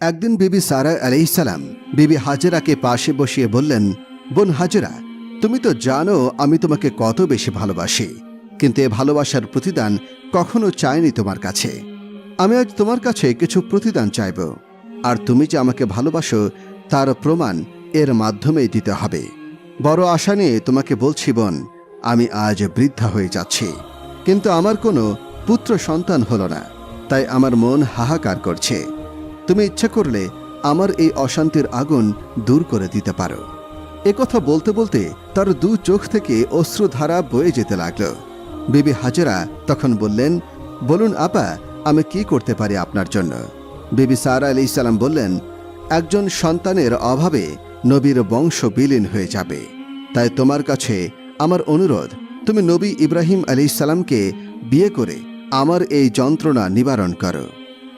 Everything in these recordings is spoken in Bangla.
একদিন বিবি সারা আলাইসালাম বিবি হাজেরাকে পাশে বসিয়ে বললেন, বোন হাজেরা, তুমি তো জানো আমি তোমাকে কত বেশি ভালোবাসি, কিন্তু এ ভালোবাসার প্রতিদান কখনো চাইনি তোমার কাছে। আমি আজ তোমার কাছে কিছু প্রতিদান চাইব, আর তুমি যে আমাকে ভালোবাসো তার প্রমাণ এর মাধ্যমেই দিতে হবে। বড় আশা নিয়ে তোমাকে বলছি বোন, আমি আজ বৃদ্ধা হয়ে যাচ্ছি, কিন্তু আমার কোনো পুত্র সন্তান হলো না, তাই আমার মন হাহাকার করছে। তুমি ইচ্ছা করলে আমার এই অশান্তির আগুন দূর করে দিতে পারো। কথা বলতে বলতে তার দু চোখ থেকে অশ্রুধারা বয়ে যেতে লাগল। বিবি হাজেরা তখন বললেন, বলুন আপা, আমি কি করতে পারি আপনার জন্য? বিবি সারা আলি সালাম বললেন, একজন সন্তানের অভাবে নবীর বংশ বিলীন হয়ে যাবে। তাই তোমার কাছে আমার অনুরোধ, তুমি নবী ইব্রাহিম আলি সালামকে বিয়ে করে আমার এই যন্ত্রণা নিবারণ করো।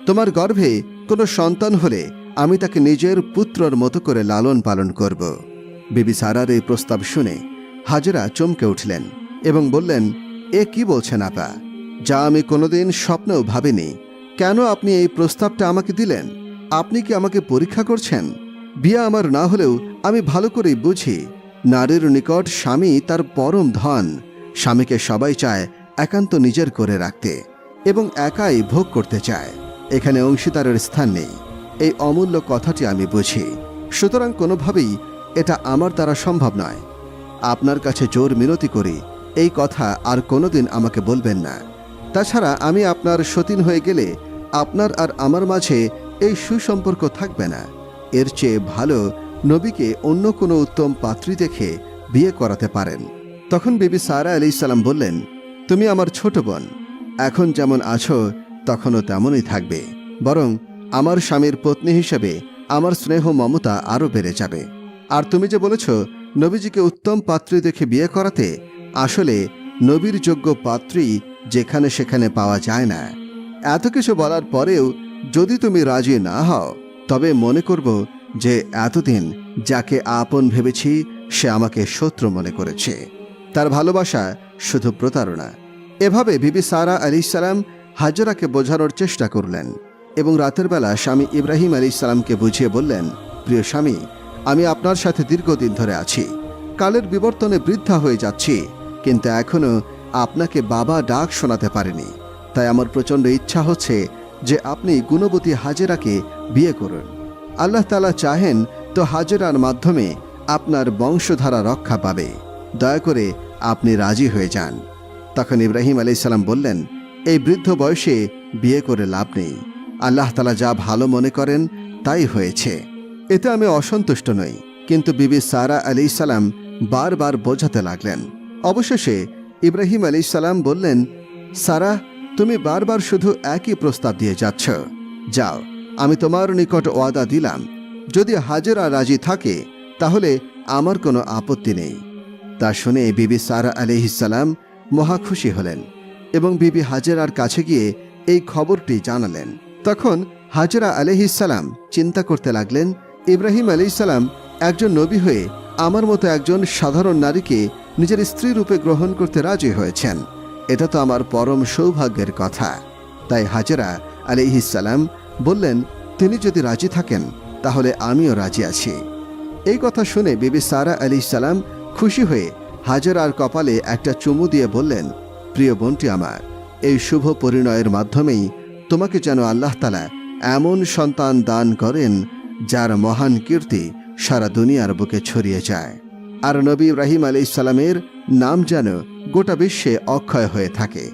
তোমার গর্ভে কোনো সন্তান হলে আমি তাকে নিজের পুত্রর মতো করে লালন পালন করব। বিবি সারার এই প্রস্তাব শুনে হাজরা চমকে উঠলেন এবং বললেন, এ কি বলছেন আপা? যা আমি কোনোদিন স্বপ্নেও ভাবিনি। কেন আপনি এই প্রস্তাবটা আমাকে দিলেন? আপনি কি আমাকে পরীক্ষা করছেন? বিয়ে আমার না হলেও আমি ভালো করেই বুঝি। নারীর নিকট স্বামী তার পরম ধন। স্বামীকে সবাই চায় একান্ত নিজের করে রাখতে এবং একাই ভোগ করতে চায়। এখানে অংশীদারের স্থান নেই। এই অমূল্য কথাটি আমি বুঝি। সুতরাং কোনোভাবেই এটা আমার দ্বারা সম্ভব নয়। আপনার কাছে জোর মিনতি করি, এই কথা আর কোনোদিন আমাকে বলবেন না। তাছাড়া আমি আপনার সতীন হয়ে গেলে আপনার আর আমার মাঝে এই সুসম্পর্ক থাকবে না। এর চেয়ে ভালো নবীকে অন্য কোনো উত্তম পাত্রী দেখে বিয়ে করাতে পারেন। তখন বিবি সারা আলি সালাম বললেন, তুমি আমার ছোট বোন। এখন যেমন আছো তখনও তেমনই থাকবে, বরং আমার স্বামীর পত্নী হিসেবে আমার স্নেহ মমতা আরও বেড়ে যাবে। আর তুমি যে বলেছ, নবীজিকে উত্তম পাত্রী দেখে বিয়ে করাতে, আসলে নবীর যোগ্য পাত্রী যেখানে সেখানে পাওয়া যায় না। এত কিছু বলার পরেও যদি তুমি রাজি না হও, তবে মনে করব যে এতদিন যাকে আপন ভেবেছি, সে আমাকে শত্রু মনে করেছে। তার ভালোবাসা শুধু প্রতারণা। এভাবে বিবি সারা আলি সালাম হাজরাকে বোঝানোর চেষ্টা করলেন এবং রাতের বেলা স্বামী ইব্রাহিম আলী সালামকে বুঝিয়ে বললেন, প্রিয় স্বামী, আমি আপনার সাথে দীর্ঘদিন ধরে আছি। কালের বিবর্তনে বৃদ্ধা হয়ে যাচ্ছি, কিন্তু এখনও আপনাকে বাবা ডাক শোনাতে পারেনি। তাই আমার প্রচণ্ড ইচ্ছা হচ্ছে যে আপনি গুণবতী হাজেরাকে বিয়ে করুন। আল্লাহ তালা চাহেন তো হাজেরার মাধ্যমে আপনার বংশধারা রক্ষা পাবে। দয়া করে আপনি রাজি হয়ে যান। তখন ইব্রাহিম আলাইসাল্লাম বললেন এই বৃদ্ধ বয়সে বিয়ে করে লাভ নেই। আল্লাহ তালা যা ভালো মনে করেন, তাই হয়েছে। এতে আমি অসন্তুষ্ট নই, কিন্তু বিবি সারা আলি সালাম বারবার বোঝাতে লাগলেন। অবশেষে ইব্রাহিম আলি সালাম বললেন, সারা, তুমি বারবার শুধু একই প্রস্তাব দিয়ে যাচ্ছ। যাও, আমি তোমার নিকট ওয়াদা দিলাম। যদি হাজেরা রাজি থাকে, তাহলে আমার কোনো আপত্তি নেই। তা শুনে বিবি সারা আলিহিসাল্লাম মহা খুশি হলেন। এবং বিবি হাজেরার কাছে গিয়ে এই খবরটি জানালেন। তখন হাজরা আলহিসাল্লাম চিন্তা করতে লাগলেন, ইব্রাহিম আলিসাল্লাম একজন নবী হয়ে আমার মতো একজন সাধারণ নারীকে নিজের স্ত্রী রূপে গ্রহণ করতে রাজি হয়েছেন। এটা তো আমার পরম সৌভাগ্যের কথা। তাই হাজরা আলিহিসাল্লাম বললেন, তিনি যদি রাজি থাকেন, তাহলে আমিও রাজি আছি। এই কথা শুনে বিবি সারা আলি সালাম খুশি হয়ে হাজরার কপালে একটা চুমু দিয়ে বললেন প্রিয় বোনটি আমার, এই শুভ পরিণয়ের মাধ্যমেই তোমাকে যেন আল্লাহ তালা এমন সন্তান দান করেন যার মহান কীর্তি সারা দুনিয়ার বুকে ছড়িয়ে যায়। আর নবী ইব্রাহিম আলি ইসালামের নাম যেন গোটা বিশ্বে অক্ষয় হয়ে থাকে।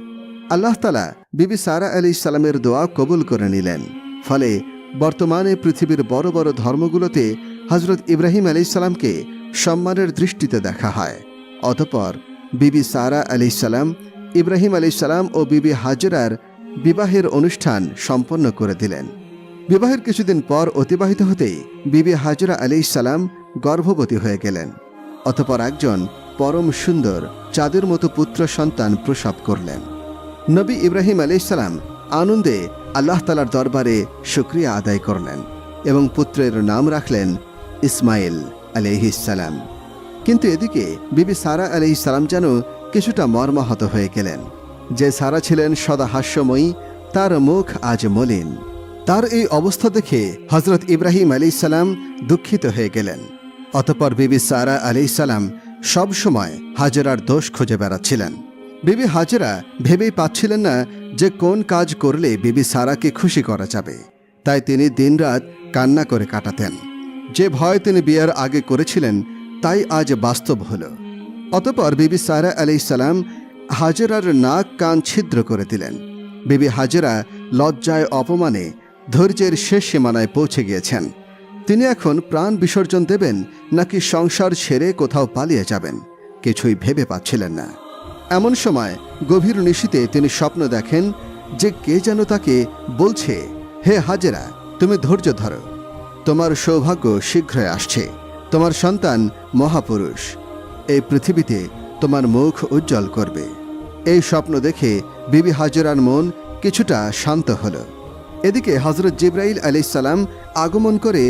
আল্লাহ তালা বিবি সারা আলি ইসালামের দোয়া কবুল করে নিলেন। ফলে বর্তমানে পৃথিবীর বড় বড় ধর্মগুলোতে হজরত ইব্রাহিম আলি সালামকে সম্মানের দৃষ্টিতে দেখা হয়। অতপর বিবি সারা আলি সালাম ইব্রাহিম আলি সালাম ও বিবি হাজরার বিবাহের অনুষ্ঠান সম্পন্ন করে দিলেন। বিবাহের কিছুদিন পর অতিবাহিত হতেই বিবি হাজরা আলি সালাম গর্ভবতী হয়ে গেলেন। অতপর একজন পরম সুন্দর, চাঁদের মতো পুত্র সন্তান প্রসব করলেন। নবী ইব্রাহিম আলি সালাম আনন্দে আল্লাহ তালার দরবারে শুক্রিয়া আদায় করলেন এবং পুত্রের নাম রাখলেন ইসমাইল আলিহিসাল্লাম কিন্তু এদিকে বিবি সারা আলিহিসাল্লাম যেন কিছুটা মর্মাহত হয়ে গেলেন। যে সারা ছিলেন সদা হাস্যময়ী, তার মুখ আজ মলিন। তার এই অবস্থা দেখে হজরত ইব্রাহিম আলী সালাম দুঃখিত হয়ে গেলেন। অতপর বিবি সারা আলি সালাম সবসময় হাজেরার দোষ খুঁজে বেড়াচ্ছিলেন। বিবি হাজরা ভেবেই পাচ্ছিলেন না যে কোন কাজ করলে বিবি সারাকে খুশি করা যাবে। তাই তিনি দিনরাত কান্না করে কাটাতেন। যে ভয় তিনি বিয়ের আগে করেছিলেন, তাই আজ বাস্তব হল। অতপর বিবি সারা আলি সালাম হাজেরার নাক কান ছিদ্র করে দিলেন। বিবি হাজেরা লজ্জায় অপমানে ধৈর্যের শেষ সীমানায় পৌঁছে গিয়েছেন। তিনি এখন প্রাণ বিসর্জন দেবেন নাকি সংসার ছেড়ে কোথাও পালিয়ে যাবেন, কিছুই ভেবে পাচ্ছিলেন না। এমন সময় গভীর নিশীতে তিনি স্বপ্ন দেখেন যে কে যেন তাকে বলছে, হে হাজেরা, তুমি ধৈর্য ধরো। তোমার সৌভাগ্য শীঘ্রই আসছে। তোমার সন্তান মহাপুরুষ। এই পৃথিবীতে তোমার মুখ উজ্জ্বল করবে। এই স্বপ্ন দেখে বিবি হাজরার মন কিছুটা শান্ত হল। এদিকে হজরত জিব্রাইল আলাইসাল্লাম আগমন করে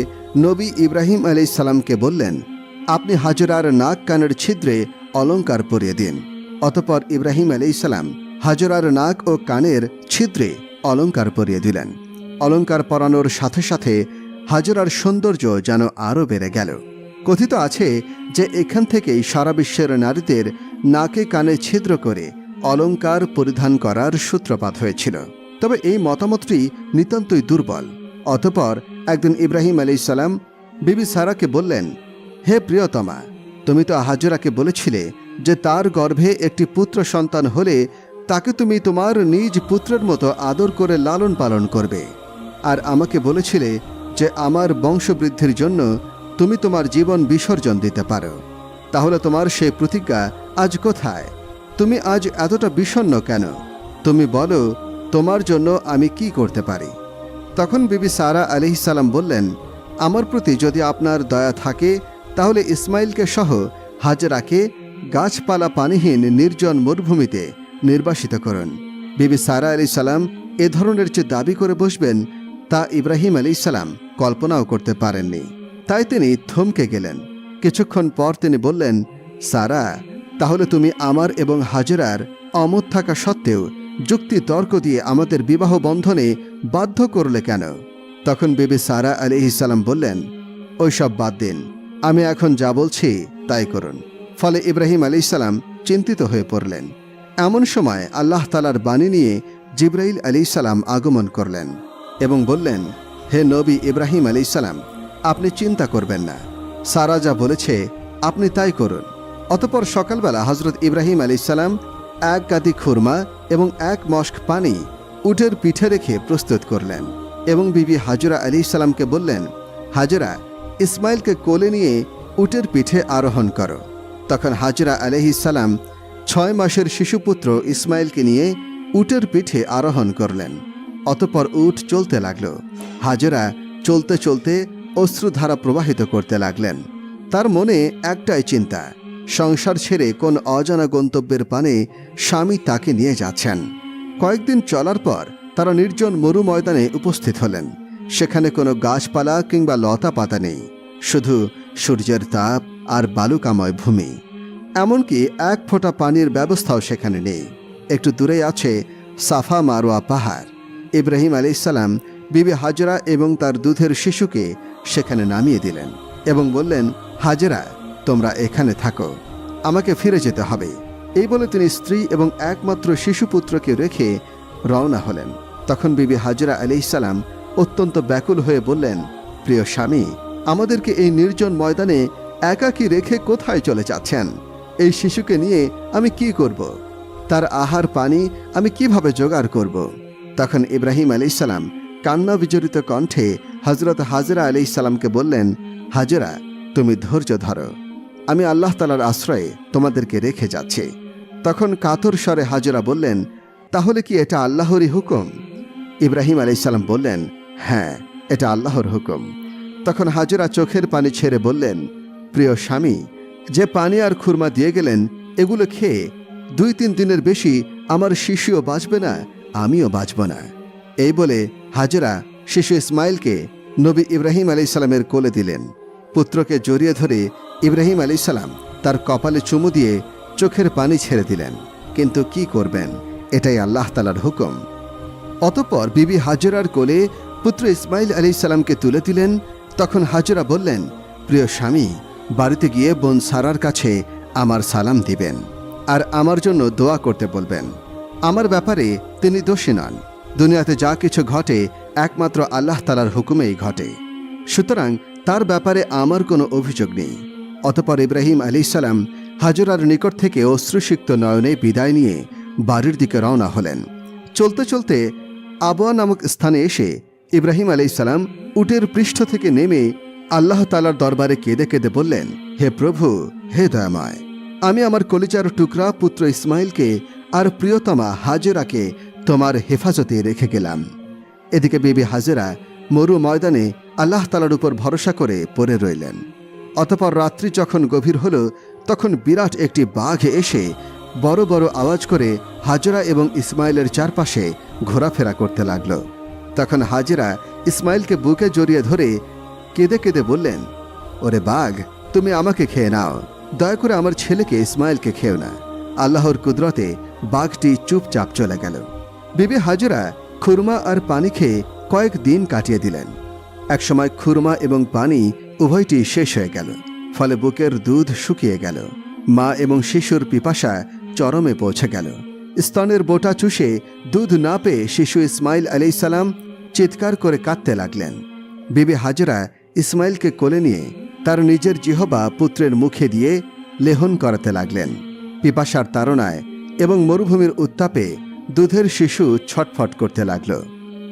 নবী ইব্রাহিম আলাইসাল্লামকে বললেন, আপনি হাজরার নাক কানের ছিদ্রে অলঙ্কার পরিয়ে দিন। অতপর ইব্রাহিম আলাইসাল্লাম হাজরার নাক ও কানের ছিদ্রে অলঙ্কার পরিয়ে দিলেন। অলঙ্কার পরানোর সাথে সাথে হাজরার সৌন্দর্য যেন আরও বেড়ে গেল। কথিত আছে যে এখান থেকেই সারা বিশ্বের নারীদের নাকে কানে ছিদ্র করে অলঙ্কার পরিধান করার সূত্রপাত হয়েছিল। তবে এই মতামতটি নিতান্তই দুর্বল। অতপর একদিন ইব্রাহিম আলী সালাম বিবি সারাকে বললেন, হে প্রিয়তমা, তুমি তো হাজরাকে বলেছিলে যে তার গর্ভে একটি পুত্র সন্তান হলে তাকে তুমি তোমার নিজ পুত্রের মতো আদর করে লালন পালন করবে। আর আমাকে বলেছিলে যে আমার বংশবৃদ্ধির জন্য তুমি তোমার জীবন বিসর্জন দিতে পারো। তাহলে তোমার সেই প্রতিজ্ঞা আজ কোথায়? তুমি আজ এতটা বিষণ্ণ কেন? তুমি বলো, তোমার জন্য আমি কি করতে পারি? তখন বিবি সারা সালাম বললেন, আমার প্রতি যদি আপনার দয়া থাকে, তাহলে ইসমাইলকে সহ হাজরাকে গাছপালা পানিহীন নির্জন মরুভূমিতে নির্বাসিত করুন। বিবি সারা আলি সালাম এ ধরনের যে দাবি করে বসবেন, তা ইব্রাহিম আলী সালাম কল্পনাও করতে পারেননি। তাই তিনি থমকে গেলেন। কিছুক্ষণ পর তিনি বললেন, সারা, তাহলে তুমি আমার এবং হাজরার অমত থাকা সত্ত্বেও যুক্তি তর্ক দিয়ে আমাদের বিবাহ বন্ধনে বাধ্য করলে কেন? তখন বিবি সারা আলি ইসালাম বললেন ওইসব বাদ দিন, আমি এখন যা বলছি তাই করুন। ফলে ইব্রাহিম আলি ইসালাম চিন্তিত হয়ে পড়লেন। এমন সময় আল্লাহ তালার বাণী নিয়ে জিব্রাইল আলি সালাম আগমন করলেন এবং বললেন, হে নবী ইব্রাহিম আলি সালাম আপনি চিন্তা করবেন না। সারা যা বলেছে, আপনি তাই করুন। অতপর সকালবেলা হজরত ইব্রাহিম আলি সালাম এক গাদি খুরমা এবং এক মস্ক পানি উটের পিঠে রেখে প্রস্তুত করলেন এবং বিবি হাজরা আলি সালামকে বললেন, হাজরা, ইসমাইলকে কোলে নিয়ে উটের পিঠে আরোহণ করো। তখন হাজরা আলহি সালাম ছয় মাসের শিশুপুত্র ইসমাইলকে নিয়ে উটের পিঠে আরোহণ করলেন। অতপর উট চলতে লাগল। হাজরা চলতে চলতে অশ্রুধারা প্রবাহিত করতে লাগলেন। তার মনে একটাই চিন্তা, সংসার ছেড়ে কোন অজানা গন্তব্যের পানে স্বামী তাকে নিয়ে যাচ্ছেন। কয়েকদিন চলার পর তারা নির্জন মরু ময়দানে উপস্থিত হলেন। সেখানে কোনো গাছপালা কিংবা লতা পাতা নেই, শুধু সূর্যের তাপ আর বালুকাময় ভূমি। এমনকি এক ফোঁটা পানির ব্যবস্থাও সেখানে নেই। একটু দূরে আছে সাফা মারোয়া পাহাড়। ইব্রাহিম আলি সালাম, বিবি হাজরা এবং তার দুধের শিশুকে সেখানে নামিয়ে দিলেন এবং বললেন, হাজরা, তোমরা এখানে থাকো, আমাকে ফিরে যেতে হবে এই বলে তিনি স্ত্রী এবং একমাত্র শিশুপুত্রকে রেখে রওনা হলেন তখন বিবি হাজরা আলি সালাম অত্যন্ত ব্যাকুল হয়ে বললেন, প্রিয় স্বামী, আমাদেরকে এই নির্জন ময়দানে একাকী রেখে কোথায় চলে যাচ্ছেন এই শিশুকে নিয়ে আমি কি করব। তার আহার, পানি আমি কীভাবে জোগাড় করব। তখন ইব্রাহিম আলি সালাম কান্না বিজড়িত কণ্ঠে হজরত হাজরা আলি সালামকে বললেন, হাজরা, তুমি ধৈর্য ধরো। আমি আল্লাহ তালার আশ্রয়ে তোমাদেরকে রেখে যাচ্ছি। তখন কাতর স্বরে হাজরা বললেন, তাহলে কি এটা আল্লাহরই হুকুম? ইব্রাহিম আলি সালাম বললেন হ্যাঁ এটা আল্লাহর হুকুম। তখন হাজরা চোখের পানি ছেড়ে বললেন, প্রিয় স্বামী, যে পানি আর খুরমা দিয়ে গেলেন, এগুলো খেয়ে দুই তিন দিনের বেশি আমার শিশুও বাঁচবে না, আমিও বাঁচব না। এই বলে হাজরা শিশু ইসমাইলকে নবী ইব্রাহিম আলি সালামের কোলে দিলেন। পুত্রকে জড়িয়ে ধরে ইব্রাহিম আলি সালাম তার কপালে চুমু দিয়ে চোখের পানি ছেড়ে দিলেন। কিন্তু কি করবেন? এটাই আল্লাহ তালার হুকুম। অতপর বিবি হাজরার কোলে পুত্র ইসমাইল আলী সালামকে তুলে দিলেন। তখন হাজরা বললেন, প্রিয় স্বামী, বাড়িতে গিয়ে বোন সারার কাছে আমার সালাম দিবেন আর আমার জন্য দোয়া করতে বলবেন। আমার ব্যাপারে তিনি দোষী নন। দুনিয়াতে যা কিছু ঘটে, একমাত্র আল্লাহ তালার হুকুমেই ঘটে। সুতরাং তার ব্যাপারে আমার কোনো অভিযোগ নেই। অতপর ইব্রাহিম আলী সালাম হাজরার নিকট থেকে অশ্রুসিক্ত নয়নে বিদায় নিয়ে বাড়ির দিকে রওনা হলেন। চলতে চলতে আবোয়া নামক স্থানে এসে ইব্রাহিম আলী সালাম উটের পৃষ্ঠ থেকে নেমে আল্লাহ তালার দরবারে কেঁদে কেঁদে বললেন, হে প্রভু, হে দয়াময়, আমি আমার কলিজার টুকরা পুত্র ইসমাইলকে আর প্রিয়তমা হাজেরাকে তোমার হেফাজতে রেখে গেলাম। এদিকে বিবি হাজেরা মরু ময়দানে আল্লাহ তালার উপর ভরসা করে পড়ে রইলেন। অতপর রাত্রি যখন গভীর হল, তখন বিরাট একটি বাঘ এসে বড় বড় আওয়াজ করে হাজরা এবং ইসমাইলের চারপাশে ঘোরাফেরা করতে লাগল। তখন হাজেরা ইসমাইলকে বুকে জড়িয়ে ধরে কেঁদে কেঁদে বললেন, ওরে বাঘ, তুমি আমাকে খেয়ে নাও। দয়া করে আমার ছেলেকে ইসমাইলকে খেও না। আল্লাহর কুদরতে বাঘটি চুপচাপ চলে গেল। বিবি হাজরা খুরমা আর পানি খেয়ে কয়েক দিন কাটিয়ে দিলেন। একসময় খুরমা এবং পানি উভয়টি শেষ হয়ে গেল, ফলে বুকের দুধ শুকিয়ে গেল। মা এবং শিশুর পিপাসা চরমে পৌঁছে গেল। স্তনের বোটা চুষে দুধ না পেয়ে শিশু ইসমাইল আলাইসালাম চিৎকার করে কাঁদতে লাগলেন। বিবি হাজরা ইসমাইলকে কোলে নিয়ে তার নিজের জিহবা পুত্রের মুখে দিয়ে লেহন করাতে লাগলেন। পিপাসার তাড়নায় এবং মরুভূমির উত্তাপে দুধের শিশু ছটফট করতে লাগল।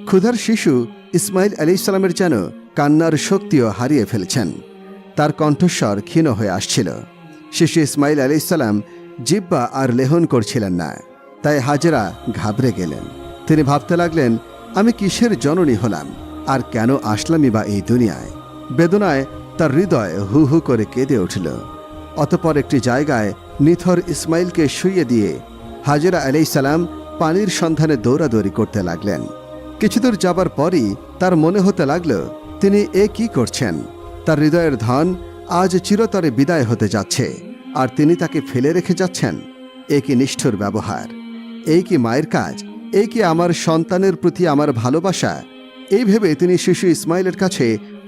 ক্ষুধার শিশু ইসমাইল আলি ইসলামের যেন কান্নার শক্তিও হারিয়ে ফেলছেন। তার কণ্ঠস্বর ক্ষীণ হয়ে আসছিল। শিশু ইসমাইল আলি ইসলাম জিব্বা আর লেহন করছিলেন না। তাই হাজেরা ঘাবড়ে গেলেন। তিনি ভাবতে লাগলেন, আমি কিসের জননী হলাম? আর কেন আসলামই বা এই দুনিয়ায়? বেদনায় তার হৃদয় হু হু করে কেঁদে উঠল। অতপর একটি জায়গায় নিথর ইসমাইলকে শুইয়ে দিয়ে হাজেরা আলাই সালাম পানির সন্ধানে দৌড়াদৌড়ি করতে লাগলেন। কিছুদূর যাবার পরই তার মনে হতে লাগল, তিনি এ কি করছেন? তার হৃদয়ের ধন আজ চিরতরে বিদায় হতে যাচ্ছে, আর তিনি তাকে ফেলে রেখে যাচ্ছেন। এ কি নিষ্ঠুর ব্যবহার। এই কি মায়ের কাজ? এই কি আমার সন্তানের প্রতি আমার ভালোবাসা? এই ভেবে তিনি শিশু ইসমাইলের কাছে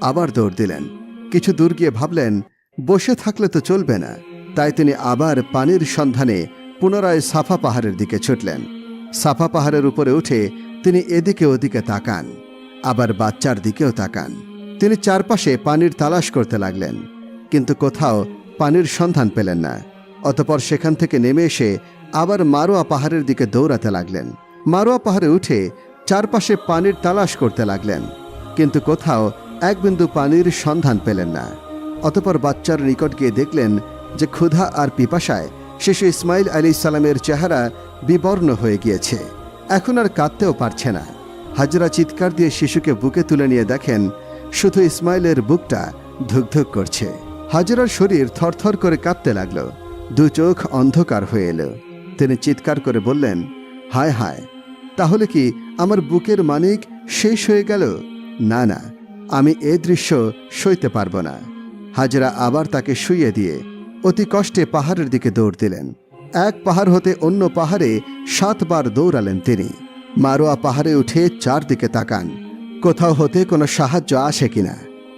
আবার দৌড় দিলেন। কিছু দূর গিয়ে ভাবলেন, বসে থাকলে তো চলবে না। তাই তিনি আবার পানির সন্ধানে পুনরায় সাফা পাহাড়ের দিকে ছুটলেন। সাফা পাহাড়ের উপরে উঠে তিনি এদিকে ওদিকে তাকান, আবার বাচ্চার দিকেও তাকান। তিনি চারপাশে পানির তালাশ করতে লাগলেন, কিন্তু কোথাও পানির সন্ধান পেলেন না। অতপর সেখান থেকে নেমে এসে আবার মারোয়া পাহাড়ের দিকে দৌড়াতে লাগলেন। মারোয়া পাহাড়ে উঠে চারপাশে পানির তালাশ করতে লাগলেন, কিন্তু কোথাও এক বিন্দু পানির সন্ধান পেলেন না। অতপর বাচ্চার নিকট গিয়ে দেখলেন যে ক্ষুধা আর পিপাসায় শিশু ইসমাইল আলী সালামের চেহারা বিবর্ণ হয়ে গিয়েছে। এখন আর কাঁদতেও পারছে না। হাজরা চিৎকার দিয়ে শিশুকে বুকে তুলে নিয়ে দেখেন শুধু ইসমাইলের বুকটা ধুকধুক করছে। হাজরার শরীর থরথর করে কাঁপতে লাগল। দু চোখ অন্ধকার হয়ে এলো। তিনি চিৎকার করে বললেন, হায় হায়, তাহলে কি আমার বুকের মানিক শেষ হয়ে গেল? না না, আমি এ দৃশ্য সইতে পারব না। হাজরা আবার তাকে শুইয়ে দিয়ে অতি কষ্টে পাহাড়ের দিকে দৌড় দিলেন। এক পাহাড় হতে অন্য পাহাড়ে সাতবার দৌড়ালেন তিনি। মারোয়া পাহাড়ে উঠে চারদিকে তাকান। কোথাও হতে কোনো সাহায্য আসে কিনা।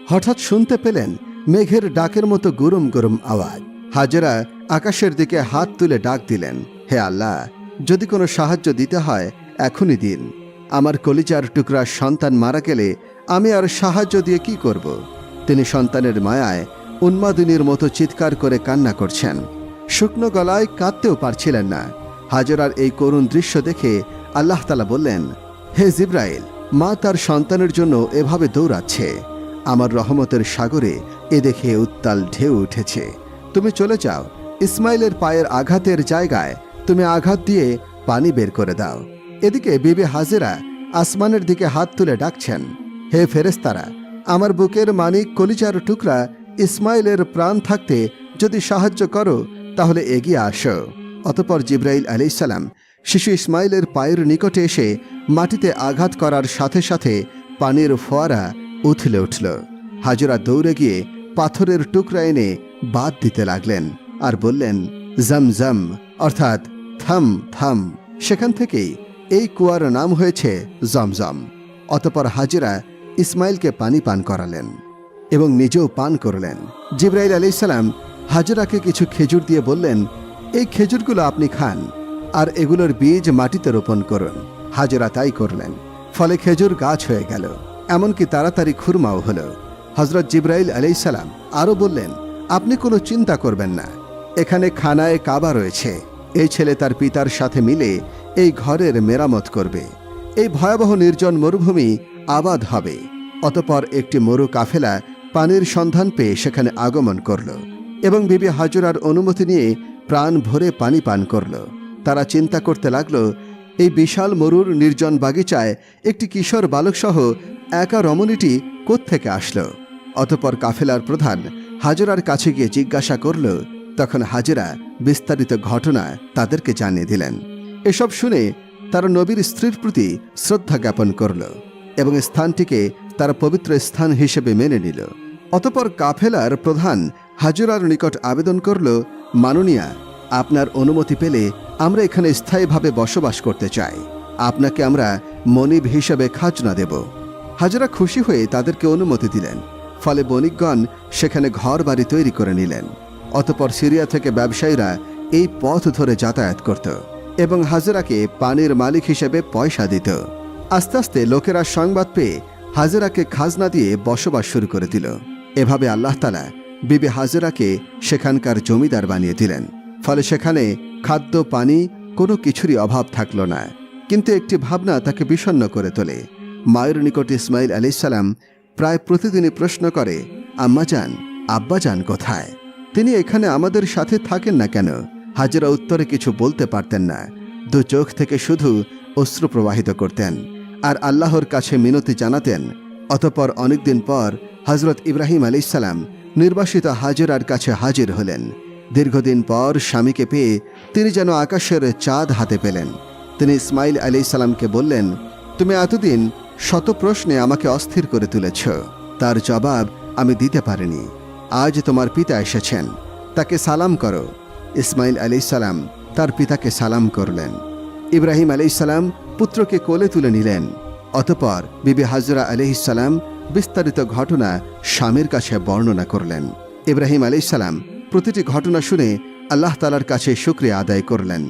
হঠাৎ শুনতে পেলেন মেঘের ডাকের মতো গুরুম গুরুম আওয়াজ। হাজরা আকাশের দিকে হাত তুলে ডাক দিলেন, হে আল্লাহ, যদি কোনো সাহায্য দিতে হয়, এখনই দিন। আমার কলিজার টুকরা সন্তান মারা গেলে আমি আর সাহায্য দিয়ে কি করব? তিনি সন্তানের মায়ায় উন্মাদিনীর মতো চিৎকার করে কান্না করছেন। শুকনো গলায় কাঁদতেও পারছিলেন না। হাজরার এই করুণ দৃশ্য দেখে আল্লাহ তালা বললেন, হে জিব্রাইল, মা তার সন্তানের জন্য এভাবে দৌড়াচ্ছে। আমার রহমতের সাগরে এ দেখে উত্তাল ঢেউ উঠেছে। তুমি চলে যাও। ইসমাইলের পায়ের আঘাতের জায়গায় তুমি আঘাত দিয়ে পানি বের করে দাও। এদিকে বিবি হাজেরা আসমানের দিকে হাত তুলে ডাকছেন, হে ফেরেস্তারা আমার বুকের মানিক কলিজার টুকরা ইসমাইলের প্রাণ থাকতে যদি সাহায্য করো, তাহলে এগিয়ে আসো। অতপর জিব্রাইল আলাইসাল্লাম শিশু ইসমাইলের পায়ের নিকটে এসে মাটিতে আঘাত করার সাথে সাথে পানির ফোয়ারা উথলে উঠল। হাজরা দৌড়ে গিয়ে পাথরের টুকরা এনে বাদ দিতে লাগলেন আর বললেন, জম জম, অর্থাৎ থাম থাম। সেখান থেকেই এই কুয়ার নাম হয়েছে জমজম অতপর হাজিরা ইসমাইলকে পানি পান করালেন। এবং নিজেও পান করলেন। জিব্রাইল আলাইসাল্লাম হাজরাকে কিছু খেজুর দিয়ে বললেন, এই খেজুরগুলো আপনি খান, আর এগুলোর বীজ মাটিতে রোপণ করুন। হাজরা তাই করলেন। ফলে খেজুর গাছ হয়ে গেল। এমনকি তাড়াতাড়ি খুরমাও হলো। হজরত জিব্রাইল আলাইসাল্লাম আরও বললেন, আপনি কোনো চিন্তা করবেন না। এখানে খানায় কাবা রয়েছে। এই ছেলে তার পিতার সাথে মিলে এই ঘরের মেরামত করবে। এই ভয়াবহ নির্জন মরুভূমি আবাদ হবে। অতপর একটি মরু কাফেলা পানির সন্ধান পেয়ে সেখানে আগমন করল এবং বিবি হাজরার অনুমতি নিয়ে প্রাণ ভরে পানি পান করল। তারা চিন্তা করতে লাগল, এই বিশাল মরুর নির্জন বাগিচায় একটি কিশোর বালকসহ একা রমণীটি কোত্থেকে আসলো? অতপর কাফেলার প্রধান হাজরার কাছে গিয়ে জিজ্ঞাসা করল। তখন হাজরা বিস্তারিত ঘটনা তাদেরকে জানিয়ে দিলেন। এসব শুনে তারা নবীর স্ত্রীর প্রতি শ্রদ্ধা জ্ঞাপন করল এবং স্থানটিকে তার পবিত্র স্থান হিসেবে মেনে নিল। অতপর কাফেলার প্রধান হাজরার নিকট আবেদন করল, মাননীয়া, আপনার অনুমতি পেলে আমরা এখানে স্থায়ীভাবে বসবাস করতে চাই। আপনাকে আমরা মনিব হিসেবে খাজনা দেব। হাজরা খুশি হয়ে তাদেরকে অনুমতি দিলেন। ফলে বণিকগণ সেখানে ঘর বাড়ি তৈরি করে নিলেন। অতপর সিরিয়া থেকে ব্যবসায়ীরা এই পথ ধরে যাতায়াত করত এবং হাজরাকে পানির মালিক হিসেবে পয়সা দিত। আস্তে আস্তে লোকেরা সংবাদ পেয়ে হাজরাকে খাজনা দিয়ে বসবাস শুরু করে দিল। এভাবে আল্লাহ তালা বিবি হাজরাকে সেখানকার জমিদার বানিয়ে দিলেন। ফলে সেখানে খাদ্য, পানি কোনো কিছুরই অভাব থাকল না। কিন্তু একটি ভাবনা তাকে বিষণ্ণ করে তোলে। মায়ের নিকট ইসমাইল আলাইসাল্লাম প্রায় প্রতিদিনই প্রশ্ন করে আম্মাজান আব্বাজান কোথায়? তিনি এখানে আমাদের সাথে থাকেন না কেন? হাজরা উত্তরে কিছু বলতে পারতেন না। দু চোখ থেকে শুধু অশ্রু প্রবাহিত করতেন। আর আল্লাহর কাছে মিনতি জানাতেন। অতপর অনেকদিন পর হজরত ইব্রাহিম আলাইসাল্লাম নির্বাসিত হাজরার কাছে হাজির হলেন। দীর্ঘদিন পর স্বামীকে পেয়ে তিনি যেন আকাশের চাঁদ হাতে পেলেন। তিনি ইসমাইল আলি সালামকে বললেন, তুমি এতদিন শত প্রশ্নে আমাকে অস্থির করে তুলেছ। তার জবাব আমি দিতে পারিনি। আজ তোমার পিতা এসেছেন। তাকে সালাম করো। ইসমাইল আলি সালাম তার পিতাকে সালাম করলেন। ইব্রাহিম আলি সালাম পুত্রকে কোলে তুলে নিলেন। অতপর বিবি হাজরা আলিহিসাল্লাম বিস্তারিত ঘটনা স্বামীর কাছে বর্ণনা করলেন। ইব্রাহিম আলি সালাম প্রতিটি ঘটনা শুনে আল্লাহ তালার কাছে শুক্রিয়া আদায় করলেন।